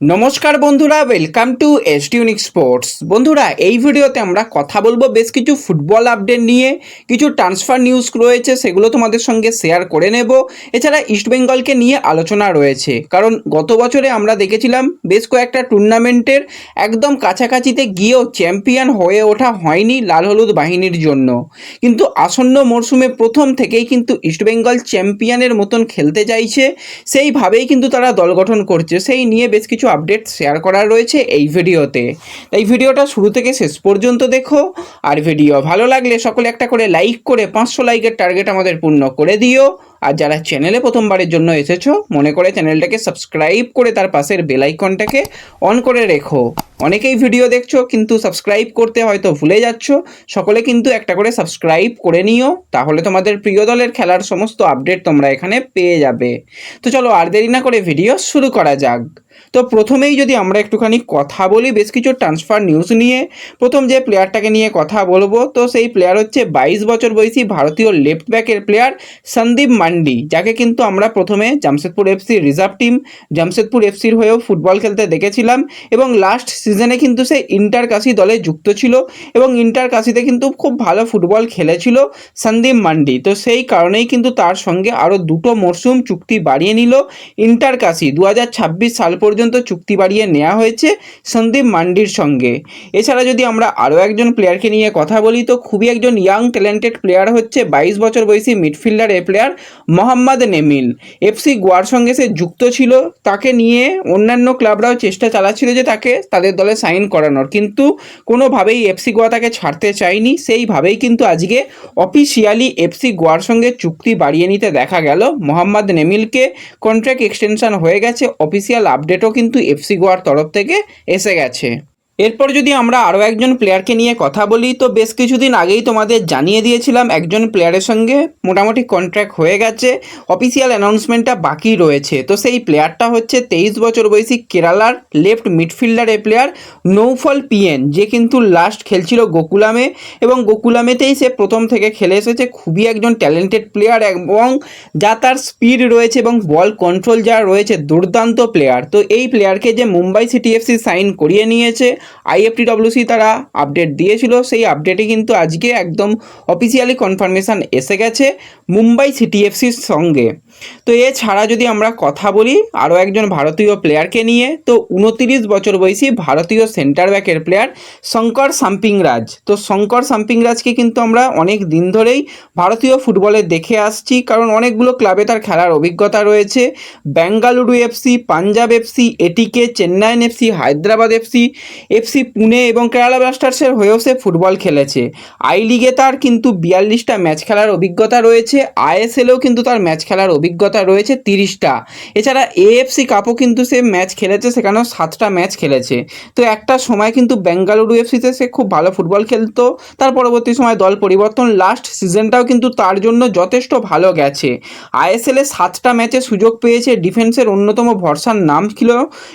নমস্কার বন্ধুরা welcome two এসটিউনিক sports বন্ধুরা, এই ভিডিওতে আমরা কথা বলব বেশ কিছু ফুটবল আপডেট নিয়ে। কিছু ট্রান্সফার নিউজ রয়েছে, সেগুলো তোমাদের সঙ্গে শেয়ার করে নেব। এছাড়া ইস্টবেঙ্গলকে নিয়ে আলোচনা রয়েছে। কারণ গত বছরে আমরা দেখেছিলাম বেশ কয়েকটা টুর্নামেন্টের একদম কাছাকাছিতে গিয়েও চ্যাম্পিয়ন হয়ে ওঠা হয়নি লাল হলুদ বাহিনীর জন্য। কিন্তু আসন্ন মরশুমে প্রথম থেকেই কিন্তু ইস্টবেঙ্গল চ্যাম্পিয়নের মতন খেলতে চাইছে। সেইভাবেই কিন্তু তারা দল গঠন করছে। সেই নিয়ে বেশ কিছু আপডেট শেয়ার করা রয়েছে এই ভিডিওতে। তাই ভিডিওটা শুরু থেকে শেষ পর্যন্ত দেখো, আর ভিডিও ভালো লাগলে সকলে একটা করে লাইক করে পাঁচশো লাইকের টার্গেট আমাদের পূর্ণ করে দিও। আর যারা চ্যানেলে প্রথমবারের জন্য এসেছ, মনে করে চ্যানেলটাকে সাবস্ক্রাইব করে তার পাশের বেল আইকনটাকে অন করে রেখো। অনেকেই ভিডিও দেখছ, কিন্তু সাবস্ক্রাইব করতে হয়তো ভুলে যাচ্ছ। সকলে কিন্তু একটা করে সাবস্ক্রাইব করে নিও, তাহলে তোমাদের প্রিয় দলের খেলার সমস্ত আপডেট তোমরা এখানে পেয়ে যাবে। তো চলো আর দেরি না করে ভিডিও শুরু করা যাক। তো প্রথমেই যদি আমরা একটুখানি কথা বলি, বেশ কিছু ট্রান্সফার নিউজ নিয়ে। প্রথম যে প্লেয়ারটাকে নিয়ে কথা বলব, তো সেই প্লেয়ার হচ্ছে বাইশ বছর বয়সী ভারতীয় লেফট ব্যাকের প্লেয়ার সন্দীপ মান্ডি, যাকে কিন্তু আমরা প্রথমে Jamshedpur FC reserve team Jamshedpur এফসির হয়েও ফুটবল খেলতে দেখেছিলাম এবং লাস্ট সিজনে কিন্তু সে ইন্টার কাশি দলে যুক্ত ছিল এবং ইন্টার কাশিতে কিন্তু খুব ভালো ফুটবল খেলেছিল সন্দীপ মান্ডি। তো সেই কারণেই কিন্তু তার সঙ্গে আরও দুটো মরশুম চুক্তি বাড়িয়ে নিল ইন্টার কাশি দু সাল পর্যন্ত চুক্তি বাড়িয়ে নেওয়া হয়েছে সন্দীপ মান্ডির সঙ্গে। এছাড়া যদি আমরা আরও একজন প্লেয়ারকে নিয়ে কথা বলি, তো খুবই একজন ইয়াং ট্যালেন্টেড প্লেয়ার হচ্ছে বাইশ বছর বয়সী মিডফিল্ডার এ প্লেয়ার মোহাম্মদ নেমিল। এফসি গোয়ার সঙ্গে সে যুক্ত ছিল, তাকে নিয়ে অন্যান্য ক্লাবরাও চেষ্টা চালাচ্ছিল যে তাকে তাদের দলে সাইন করানোর। কিন্তু কোনোভাবেই এফসি গোয়া তাকে ছাড়তে চায়নি। সেইভাবেই কিন্তু আজকে অফিসিয়ালি এফসি গোয়ার সঙ্গে চুক্তি বাড়িয়ে নিতে দেখা গেল। মোহাম্মদ নেমিলকে কন্ট্রাক্ট এক্সটেনশন হয়ে গেছে অফিসিয়াল আপডেটও কিন্তু এফসি গোয়ার তরফ থেকে এসে গেছে। এরপর যদি আমরা আরও একজন প্লেয়ারকে নিয়ে কথা বলি, তো বেশ কিছুদিন আগেই তোমাদের জানিয়ে দিয়েছিলাম একজন প্লেয়ারের সঙ্গে মোটামুটি কন্ট্রাক্ট হয়ে গেছে অফিসিয়াল অ্যানাউন্সমেন্টটা বাকি রয়েছে। তো সেই প্লেয়ারটা হচ্ছে তেইশ বছর বয়সী কেরালার লেফট মিডফিল্ডারের প্লেয়ার নৌফল পিএন, যে কিন্তু লাস্ট খেলছিল গোকুলামে। এবং গোকুলামেতেই সে প্রথম থেকে খেলে এসেছে, খুবই একজন ট্যালেন্টেড প্লেয়ার এবং যা তার স্পিড রয়েছে এবং বল কন্ট্রোল যা রয়েছে, দুর্দান্ত প্লেয়ার তো এই প্লেয়ারকে যে মুম্বাই সিটি এফসি সাইন করিয়ে নিয়েছে আইএফটিডব্লিউসি তারা আপডেট দিয়েছিল। সেই আপডেটে কিন্তু আজকে একদম অফিসিয়ালি কনফার্মেশন এসে গেছে মুম্বাই সিটিএফসির সঙ্গে। তো এছাড়া যদি আমরা কথা বলি, আরও একজন ভারতীয় প্লেয়ারকে নিয়ে, তো উনতিরিশ বছর বয়সী ভারতীয় সেন্টার ব্যাকের প্লেয়ার শঙ্কর সাম্পিংরাজ। তো শঙ্কর সাম্পিংরাজকে কিন্তু আমরা অনেক দিন ধরেই ভারতীয় ফুটবলে দেখে আসছি, কারণ অনেকগুলো ক্লাবে তার খেলার অভিজ্ঞতা রয়েছে। Bengaluru FC Punjab FC ATK Chennaiyin FC Hyderabad FC FC, Pune এবং কেরালা ব্লাস্টার্সের হয়েও সে ফুটবল খেলেছে। আই লিগে তার কিন্তু বিয়াল্লিশটা ম্যাচ খেলার অভিজ্ঞতা রয়েছে। আইএসএলেও কিন্তু তার ম্যাচ খেলার অভিজ্ঞতা রয়েছে তিরিশটা। এছাড়া এএফসি কাপও কিন্তু সে ম্যাচ খেলেছে, সেখানেও সাতটা ম্যাচ খেলেছে। তো একটা সময় কিন্তু বেঙ্গালুরু এফসিতে সে খুব ভালো ফুটবল খেলতো। তার পরবর্তী সময় দল পরিবর্তন, লাস্ট সিজনটাও কিন্তু তার জন্য যথেষ্ট ভালো গেছে। আইএসএলে সাতটা ম্যাচে সুযোগ পেয়েছে ডিফেন্সের অন্যতম ভরসার নাম ছিল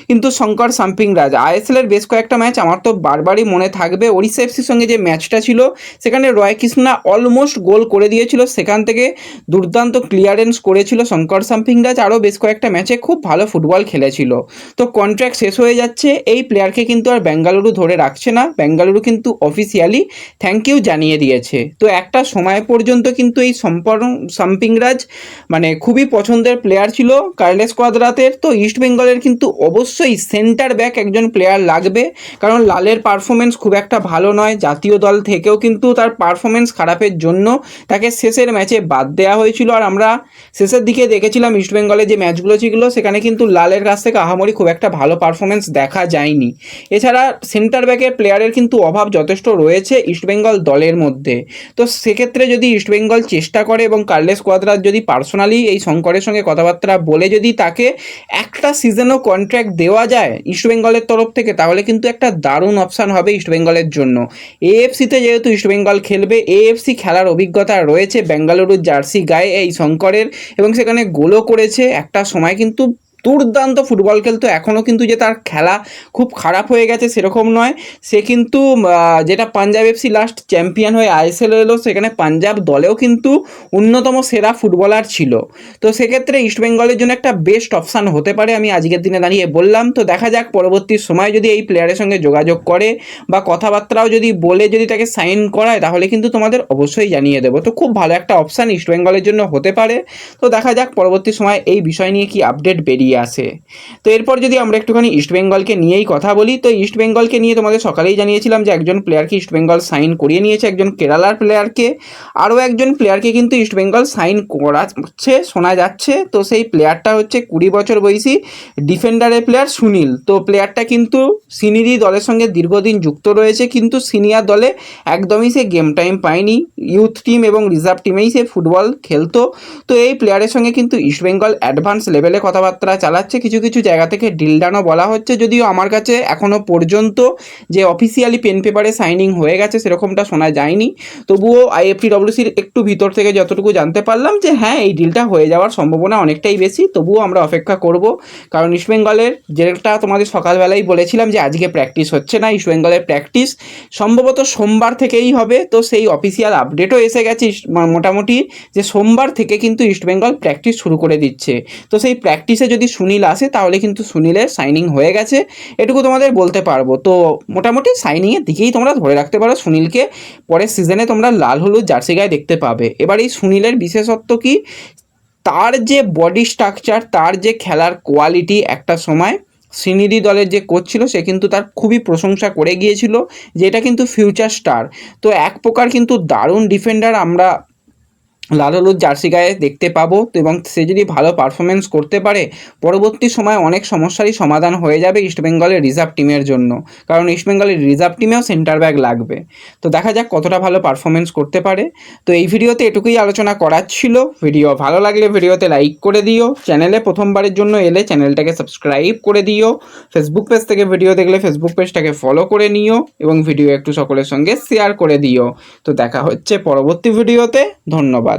কিন্তু শঙ্কর সাম্পিং রাজ আইএসএলের বেশ কয়েকটা ম্যাচ আমার তো বারবারই মনে থাকবে। ওড়িশা এফসির সঙ্গে যে ম্যাচটা ছিল, সেখানে রয় কৃষ্ণা অলমোস্ট গোল করে দিয়েছিল। সেখান থেকে দুর্দান্ত ক্লিয়ারেন্স করেছিল শঙ্কর সাম্পিংরাজ আরও বেশ কয়েকটা ম্যাচে খুব ভালো ফুটবল খেলেছিল। তো কন্ট্রাক্ট শেষ হয়ে যাচ্ছে। এই প্লেয়ারকে কিন্তু আর বেঙ্গালুরু ধরে রাখছে না। বেঙ্গালুরু কিন্তু অফিসিয়ালি থ্যাংক ইউ জানিয়ে দিয়েছে। তো একটা সময় পর্যন্ত কিন্তু এই সম্পর্ক সাম্পিংরাজ মানে খুবই পছন্দের প্লেয়ার ছিল কার্লেস কোয়াদ্রাতের। তো ইস্ট বেঙ্গলের কিন্তু অবশ্যই সেন্টার ব্যাক একজন প্লেয়ার লাগবে। কারণ লালের পারফরমেন্স খুব একটা ভালো নয়। জাতীয় দল থেকেও কিন্তু তার পারফরমেন্স খারাপের জন্য তাকে শেষের ম্যাচে বাদ দেওয়া হয়েছিল। আর আমরা শেষের দিকে দেখেছিলাম ইস্টবেঙ্গলের যে ম্যাচগুলো ছিল, সেখানে কিন্তু লালের কাছ থেকে আহামরি খুব একটা ভালো পারফরমেন্স দেখা যায়নি। এছাড়া সেন্টার ব্যাকের প্লেয়ারের কিন্তু অভাব যথেষ্ট রয়েছে ইস্টবেঙ্গল দলের মধ্যে। তো সেক্ষেত্রে যদি ইস্টবেঙ্গল চেষ্টা করে এবং কার্লেস কোয়াদ্রার যদি পার্সোনালি এই শঙ্করের সঙ্গে কথাবার্তা বলে যদি তাকে একটা সিজনও কন্ট্র্যাক্ট দেওয়া যায় ইস্টবেঙ্গলের তরফ থেকে, তাহলে কিন্তু একটা দারুণ অপশান হবে ইস্টবেঙ্গলের জন্য। এএফসিতে যেহেতু ইস্টবেঙ্গল খেলবে এএফসি খেলার অভিজ্ঞতা রয়েছে বেঙ্গালুরুর জার্সি গায়ে এই শঙ্করের এবং সেখানে গোলও করেছে। একটা সময় কিন্তু দুর্দান্ত ফুটবল খেলতো। এখনও কিন্তু যে তার খেলা খুব খারাপ হয়ে গেছে সেরকম নয়। সে কিন্তু যেটা পাঞ্জাব এফসি লাস্ট চ্যাম্পিয়ন হয়ে আইএসএল এলো, সেখানে পাঞ্জাব দলেও কিন্তু অন্যতম সেরা ফুটবলার ছিল। তো সেক্ষেত্রে ইস্টবেঙ্গলের জন্য একটা বেস্ট অপশান হতে পারে, আমি আজকের দিনে দাঁড়িয়ে বললাম। তো দেখা যাক, পরবর্তী সময় যদি এই প্লেয়ারের সঙ্গে যোগাযোগ করে বা কথাবার্তাও যদি বলে, যদি তাকে সাইন করায়, তাহলে কিন্তু তোমাদের অবশ্যই জানিয়ে দেবো। তো খুব ভালো একটা অপশান ইস্টবেঙ্গলের জন্য হতে পারে। তো দেখা যাক, পরবর্তী সময় এই বিষয় নিয়ে কি আপডেট বেরিয়ে আসে তো এরপর যদি আমরা একটুখানি ইস্টবেঙ্গলকে নিয়েই কথা বলি, তো ইস্টবেঙ্গলকে নিয়ে তোমাদের সকালেই জানিয়েছিলাম যে একজন প্লেয়ারকে ইস্টবেঙ্গল সাইন করিয়ে নিয়েছে একজন কেরালার প্লেয়ারকে আরও একজন প্লেয়ারকে কিন্তু ইস্টবেঙ্গল সাইন করাচ্ছে, শোনা যাচ্ছে। তো সেই প্লেয়ারটা হচ্ছে কুড়ি বছর বয়সী ডিফেন্ডারের প্লেয়ার সুনীল। তো প্লেয়ারটা কিন্তু সিনিয়রি দলের সঙ্গে দীর্ঘদিন যুক্ত রয়েছে, কিন্তু সিনিয়র দলে একদমই সে গেম টাইম পায়নি। ইউথ টিম এবং রিজার্ভ টিমেই সে ফুটবল খেলতো। তো এই প্লেয়ারের সঙ্গে কিন্তু ইস্টবেঙ্গল অ্যাডভান্স লেভেলে কথাবার্তা চালাচ্ছে, কিছু কিছু জায়গা থেকে ডিলডানও বলা হচ্ছে। যদিও আমার কাছে এখনও পর্যন্ত যে অফিসিয়ালি পেন পেপারে সাইনিং হয়ে গেছে সেরকমটা শোনা যায়নি। তবুও আইএফটিডব্লিউসির একটু ভিতর থেকে যতটুকু জানতে পারলাম যে হ্যাঁ এই ডিলটা হয়ে যাওয়ার সম্ভাবনা অনেকটাই বেশি। তবুও আমরা অপেক্ষা করব। কারণ ইস্টবেঙ্গলের যেটা তোমাদের সকালবেলাই বলেছিলাম যে আজকে প্র্যাকটিস হচ্ছে না ইস্টবেঙ্গলের প্র্যাকটিস সম্ভবত সোমবার থেকেই হবে। তো সেই অফিসিয়াল আপডেটও এসে গেছে মোটামুটি যে সোমবার থেকে কিন্তু ইস্টবেঙ্গল প্র্যাকটিস শুরু করে দিচ্ছে। তো সেই প্র্যাকটিসে যদি সুনীল আসে, তাহলে কিন্তু সুনীলের সাইনিং হয়ে গেছে। এটুকু তোমাদের বলতে পারব। তো মোটামুটি সাইনিংয়ের দিকেই তোমরা ধরে রাখতে পারো, সুনীলকে। পরের সিজনে তোমরা লাল হলুদ জার্সি গায়ে দেখতে পাবে। এবার এই সুনীলের বিশেষত্ব কি? তার যে বডি স্ট্রাকচার তার যে খেলার কোয়ালিটি একটা সময় সিনিয়রি দলের যে কোচ ছিল, সে কিন্তু তার খুবই প্রশংসা করে গিয়েছিল যে এটা কিন্তু ফিউচার স্টার তো এক প্রকার কিন্তু দারুণ ডিফেন্ডার আমরা লাল হলুদ জার্সি গায়ে দেখতে পাবো তো এবং সে যদি ভালো পারফরমেন্স করতে পারে, পরবর্তী সময় অনেক সমস্যারই সমাধান হয়ে যাবে ইস্টবেঙ্গলের রিজার্ভ টিমের জন্য। কারণ ইস্টবেঙ্গলের রিজার্ভ টিমেও সেন্টার ব্যাক লাগবে। তো দেখা যাক কতটা ভালো পারফরমেন্স করতে পারে। তো এই ভিডিওতে এটুকুই আলোচনা করার ছিল। ভিডিও ভালো লাগলে ভিডিওতে লাইক করে দিও। চ্যানেলে প্রথমবারের জন্য এলে চ্যানেলটাকে সাবস্ক্রাইব করে দিও। ফেসবুক পেজ থেকে ভিডিও দেখলে ফেসবুক পেজটাকে ফলো করে নিও এবং ভিডিও একটু সকলের সঙ্গে শেয়ার করে দিও। তো দেখা হচ্ছে পরবর্তী ভিডিওতে। ধন্যবাদ।